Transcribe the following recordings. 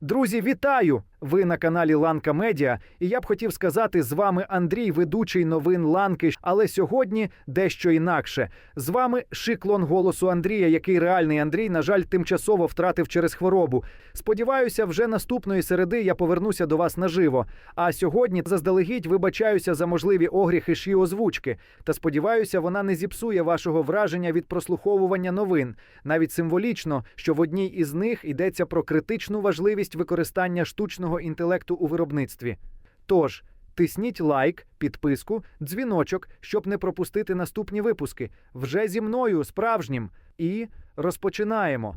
Друзі, вітаю! Ви на каналі Ланка Медіа, і я б хотів сказати, з вами Андрій, ведучий новин Ланки. Але сьогодні дещо інакше. З вами шиклон голосу Андрія, який реальний Андрій, на жаль, тимчасово втратив через хворобу. Сподіваюся, вже наступної середи я повернуся до вас наживо. А сьогодні заздалегідь вибачаюся за можливі огріхи ші озвучки. Та сподіваюся, вона не зіпсує вашого враження від прослуховування новин. Навіть символічно, що в одній із них йдеться про критичну важливість використання штучного інтелекту у виробництві. Тож, тисніть лайк, підписку, дзвіночок, щоб не пропустити наступні випуски. Вже зі мною справжнім. І розпочинаємо.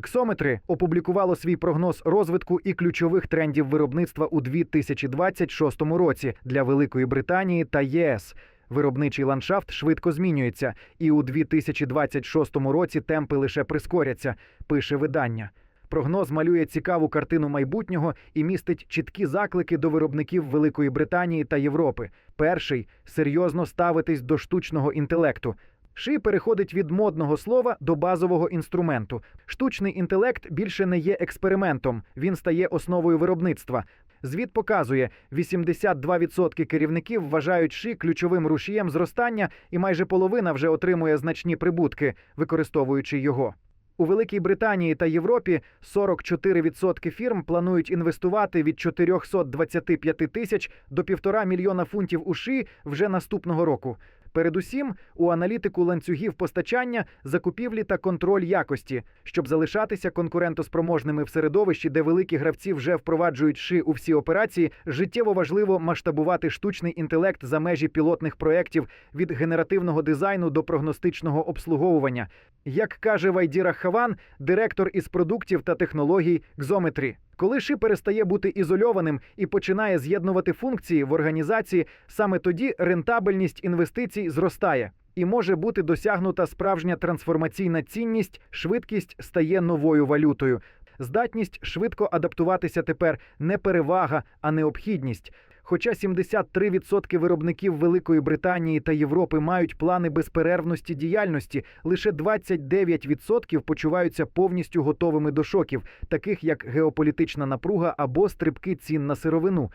Ксометри опублікувало свій прогноз розвитку і ключових трендів виробництва у 2026 році для Великої Британії та ЄС. Виробничий ландшафт швидко змінюється, і у 2026 році темпи лише прискоряться, пише видання. Прогноз малює цікаву картину майбутнього і містить чіткі заклики до виробників Великої Британії та Європи. Перший серйозно ставитись до штучного інтелекту. Ши переходить від модного слова до базового інструменту. Штучний інтелект більше не є експериментом, він стає основою виробництва. Звіт показує, 82% керівників вважають ши ключовим рушієм зростання, і майже половина вже отримує значні прибутки, використовуючи його. У Великій Британії та Європі 44% фірм планують інвестувати від 425 тисяч до півтора мільйона фунтів у ши вже наступного року. Передусім, у аналітику ланцюгів постачання, закупівлі та контроль якості, щоб залишатися конкурентоспроможними в середовищі, де великі гравці вже впроваджують ши у всі операції, життєво важливо масштабувати штучний інтелект за межі пілотних проєктів від генеративного дизайну до прогностичного обслуговування. Як каже Вайдіра Хаван, директор із продуктів та технологій Гзометрі. Коли ши перестає бути ізольованим і починає з'єднувати функції в організації, саме тоді рентабельність інвестицій зростає. І може бути досягнута справжня трансформаційна цінність, швидкість стає новою валютою. Здатність швидко адаптуватися тепер не перевага, а необхідність. Хоча 73% виробників Великої Британії та Європи мають плани безперервності діяльності, лише 29% почуваються повністю готовими до шоків, таких як геополітична напруга або стрибки цін на сировину.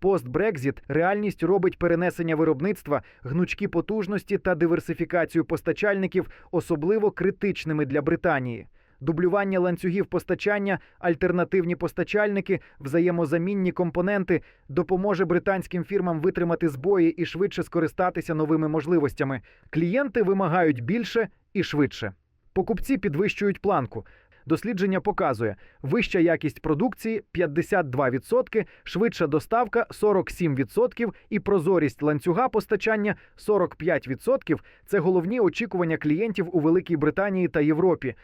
Пост-Брекзіт реальність робить перенесення виробництва, гнучкі потужності та диверсифікацію постачальників особливо критичними для Британії. Дублювання ланцюгів постачання, альтернативні постачальники, взаємозамінні компоненти допоможе британським фірмам витримати збої і швидше скористатися новими можливостями. Клієнти вимагають більше і швидше. Покупці підвищують планку. Дослідження показує вища якість продукції 52%, швидша доставка 47% і прозорість ланцюга постачання 45% – це головні очікування клієнтів у Великій Британії та Європі.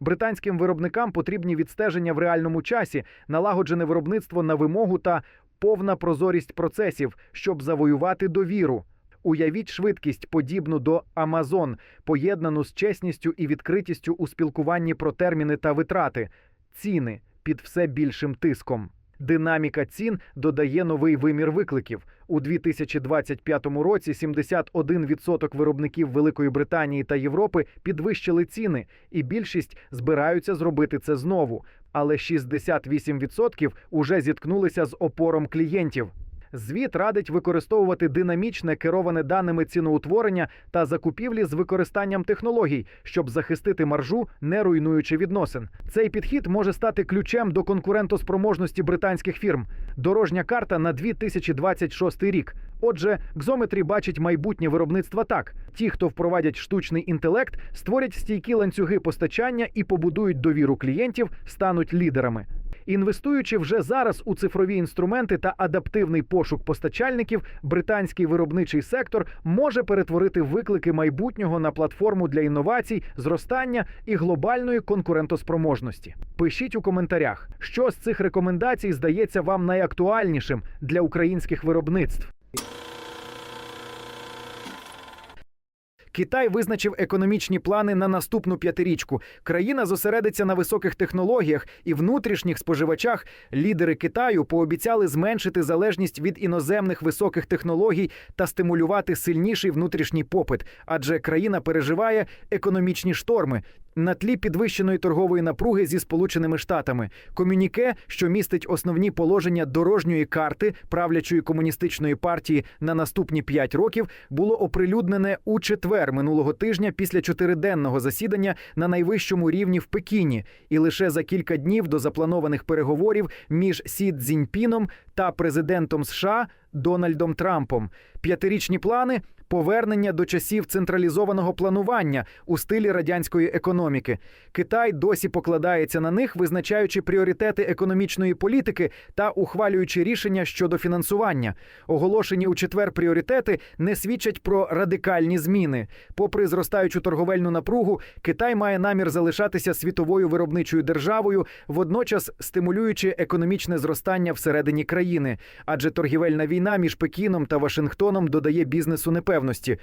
Британським виробникам потрібні відстеження в реальному часі, налагоджене виробництво на вимогу та повна прозорість процесів, щоб завоювати довіру. Уявіть швидкість, подібну до Amazon, поєднану з чесністю і відкритістю у спілкуванні про терміни та витрати, ціни під все більшим тиском. Динаміка цін додає новий вимір викликів. У 2025 році 71% виробників Великої Британії та Європи підвищили ціни, і більшість збираються зробити це знову. Але 68% уже зіткнулися з опором клієнтів. Звіт радить використовувати динамічне кероване даними ціноутворення та закупівлі з використанням технологій, щоб захистити маржу, не руйнуючи відносин. Цей підхід може стати ключем до конкурентоспроможності британських фірм. Дорожня карта на 2026 рік. Отже, Гзометрі бачить майбутнє виробництва так: ті, хто впровадять штучний інтелект, створять стійкі ланцюги постачання і побудують довіру клієнтів, стануть лідерами. Інвестуючи вже зараз у цифрові інструменти та адаптивний пошук постачальників, британський виробничий сектор може перетворити виклики майбутнього на платформу для інновацій, зростання і глобальної конкурентоспроможності. Пишіть у коментарях, що з цих рекомендацій здається вам найактуальнішим для українських виробництв. Китай визначив економічні плани на наступну п'ятирічку. Країна зосередиться на високих технологіях і внутрішніх споживачах. Лідери Китаю пообіцяли зменшити залежність від іноземних високих технологій та стимулювати сильніший внутрішній попит, адже країна переживає економічні шторми. На тлі підвищеної торгової напруги зі Сполученими Штатами. Комюніке, що містить основні положення дорожньої карти правлячої комуністичної партії на наступні п'ять років, було оприлюднене у четвер минулого тижня після чотириденного засідання на найвищому рівні в Пекіні, і лише за кілька днів до запланованих переговорів між Сі Цзіньпіном та президентом США Дональдом Трампом. П'ятирічні плани. Повернення до часів централізованого планування у стилі радянської економіки. Китай досі покладається на них, визначаючи пріоритети економічної політики та ухвалюючи рішення щодо фінансування. Оголошені у четвер пріоритети не свідчать про радикальні зміни. Попри зростаючу торговельну напругу, Китай має намір залишатися світовою виробничою державою, водночас стимулюючи економічне зростання всередині країни. Адже торгівельна війна між Пекіном та Вашингтоном додає бізнесу непевності.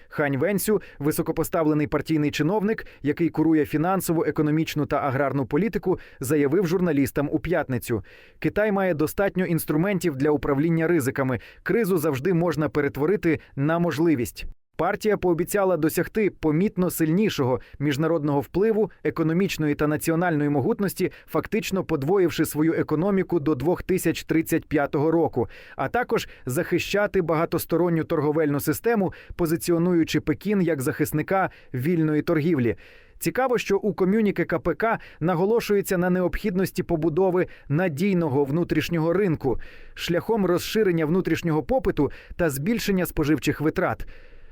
Хань Венсю, високопоставлений партійний чиновник, який курує фінансову, економічну та аграрну політику, заявив журналістам у п'ятницю. Китай має достатньо інструментів для управління ризиками. Кризу завжди можна перетворити на можливість. Партія пообіцяла досягти помітно сильнішого міжнародного впливу, економічної та національної могутності, фактично подвоївши свою економіку до 2035 року, а також захищати багатосторонню торговельну систему, позиціонуючи Пекін як захисника вільної торгівлі. Цікаво, що у комюніке КПК наголошується на необхідності побудови надійного внутрішнього ринку шляхом розширення внутрішнього попиту та збільшення споживчих витрат.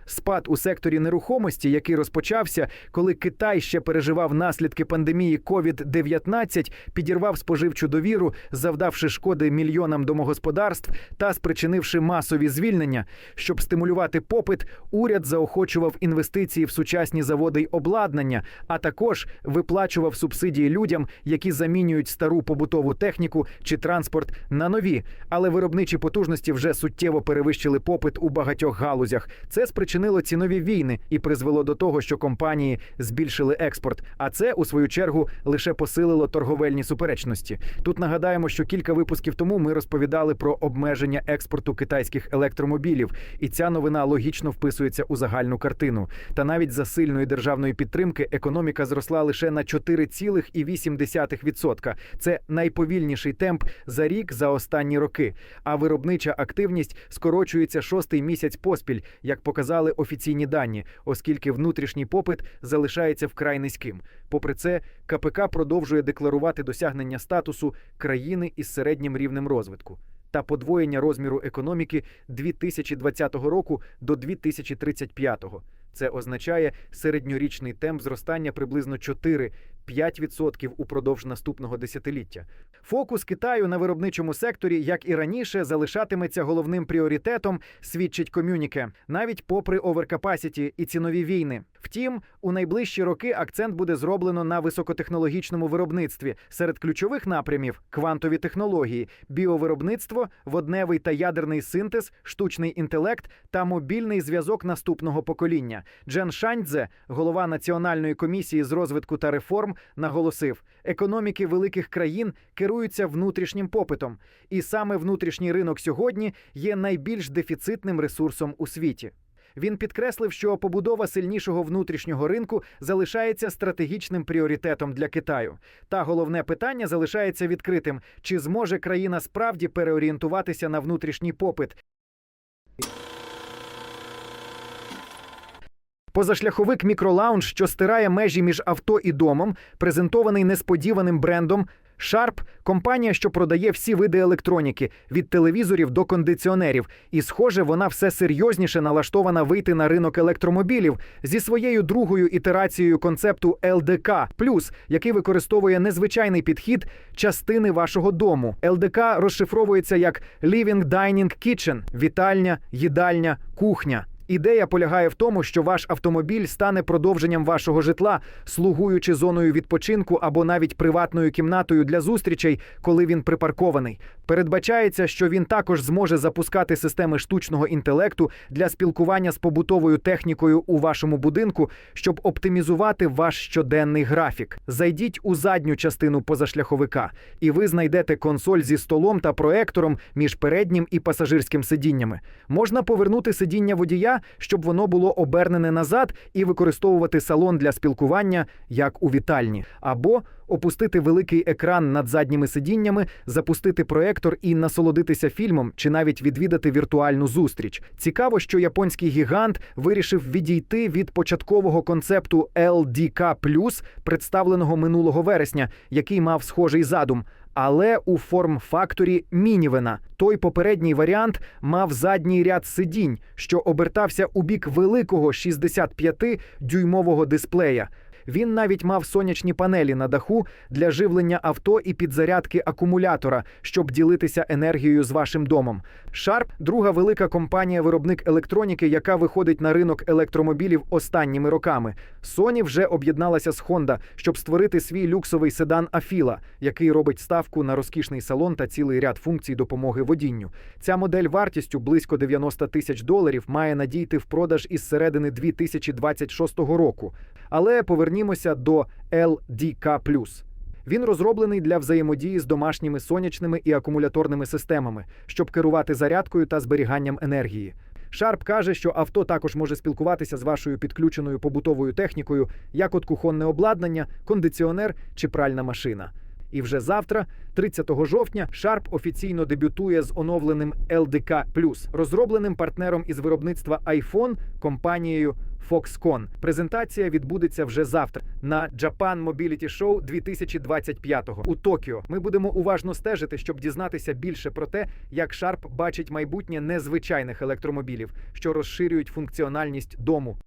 Спад у секторі нерухомості, який розпочався, коли Китай ще переживав наслідки пандемії COVID-19, підірвав споживчу довіру, завдавши шкоди мільйонам домогосподарств та спричинивши масові звільнення. Щоб стимулювати попит, уряд заохочував інвестиції в сучасні заводи й обладнання, а також виплачував субсидії людям, які замінюють стару побутову техніку чи транспорт на нові. Але виробничі потужності вже суттєво перевищили попит у багатьох галузях. Це спричинило цінові війни і призвело до того, що компанії збільшили експорт. А це у свою чергу лише посилило торговельні суперечності. Тут нагадаємо, що кілька випусків тому ми розповідали про обмеження експорту китайських електромобілів, і ця новина логічно вписується у загальну картину. Та навіть за сильної державної підтримки економіка зросла лише на 4,8%. Це найповільніший темп за рік за останні роки. А виробнича активність скорочується шостий місяць поспіль, як показали офіційні дані, оскільки внутрішній попит залишається вкрай низьким. Попри це, КПК продовжує декларувати досягнення статусу країни із середнім рівнем розвитку та подвоєння розміру економіки 2020 року до 2035. Це означає середньорічний темп зростання приблизно 4 5% упродовж наступного десятиліття. Фокус Китаю на виробничому секторі, як і раніше, залишатиметься головним пріоритетом, свідчить комюніке, навіть попри оверкапасіті і цінові війни. Втім, у найближчі роки акцент буде зроблено на високотехнологічному виробництві серед ключових напрямів квантові технології, біовиробництво, водневий та ядерний синтез, штучний інтелект та мобільний зв'язок наступного покоління. Джен Шаньдзе, голова національної комісії з розвитку та реформ, наголосив: економіки великих країн керуються внутрішнім попитом, і саме внутрішній ринок сьогодні є найбільш дефіцитним ресурсом у світі. Він підкреслив, що побудова сильнішого внутрішнього ринку залишається стратегічним пріоритетом для Китаю. Та головне питання залишається відкритим: чи зможе країна справді переорієнтуватися на внутрішній попит? Позашляховик мікролаунж, що стирає межі між авто і домом, презентований несподіваним брендом. Sharp – компанія, що продає всі види електроніки від телевізорів до кондиціонерів, і, схоже, вона все серйозніше налаштована вийти на ринок електромобілів зі своєю другою ітерацією концепту ЛДК який використовує незвичайний підхід частини вашого дому. ЛДК розшифровується як Living Dining Kitchen – вітальня, їдальня, кухня. Ідея полягає в тому, що ваш автомобіль стане продовженням вашого житла, слугуючи зоною відпочинку або навіть приватною кімнатою для зустрічей, коли він припаркований. Передбачається, що він також зможе запускати системи штучного інтелекту для спілкування з побутовою технікою у вашому будинку, щоб оптимізувати ваш щоденний графік. Зайдіть у задню частину позашляховика, і ви знайдете консоль зі столом та проектором між переднім і пасажирським сидіннями. Можна повернути сидіння водія щоб воно було обернене назад і використовувати салон для спілкування як у вітальні, або опустити великий екран над задніми сидіннями, запустити проектор і насолодитися фільмом, чи навіть відвідати віртуальну зустріч. Цікаво, що японський гігант вирішив відійти від початкового концепту LDK+, представленого минулого вересня, який мав схожий задум. Але у форм-факторі мінівена. Той попередній варіант мав задній ряд сидінь, що обертався у бік великого 65-дюймового дисплея. Він навіть мав сонячні панелі на даху для живлення авто і підзарядки акумулятора, щоб ділитися енергією з вашим домом. Sharp – друга велика компанія-виробник електроніки, яка виходить на ринок електромобілів останніми роками. Sony вже об'єдналася з Honda, щоб створити свій люксовий седан Afila, який робить ставку на розкішний салон та цілий ряд функцій допомоги водінню. Ця модель вартістю близько 90 тисяч доларів має надійти в продаж із середини 2026 року. Але повернімося до LDK+. Він розроблений для взаємодії з домашніми сонячними і акумуляторними системами, щоб керувати зарядкою та зберіганням енергії. Шарп каже, що авто також може спілкуватися з вашою підключеною побутовою технікою, як от кухонне обладнання, кондиціонер чи пральна машина. І вже завтра, 30 жовтня, Sharp офіційно дебютує з оновленим LDK+, розробленим партнером із виробництва iPhone компанією Foxconn. Презентація відбудеться вже завтра на Japan Mobility Show 2025 у Токіо. Ми будемо уважно стежити, щоб дізнатися більше про те, як Sharp бачить майбутнє незвичайних електромобілів, що розширюють функціональність дому.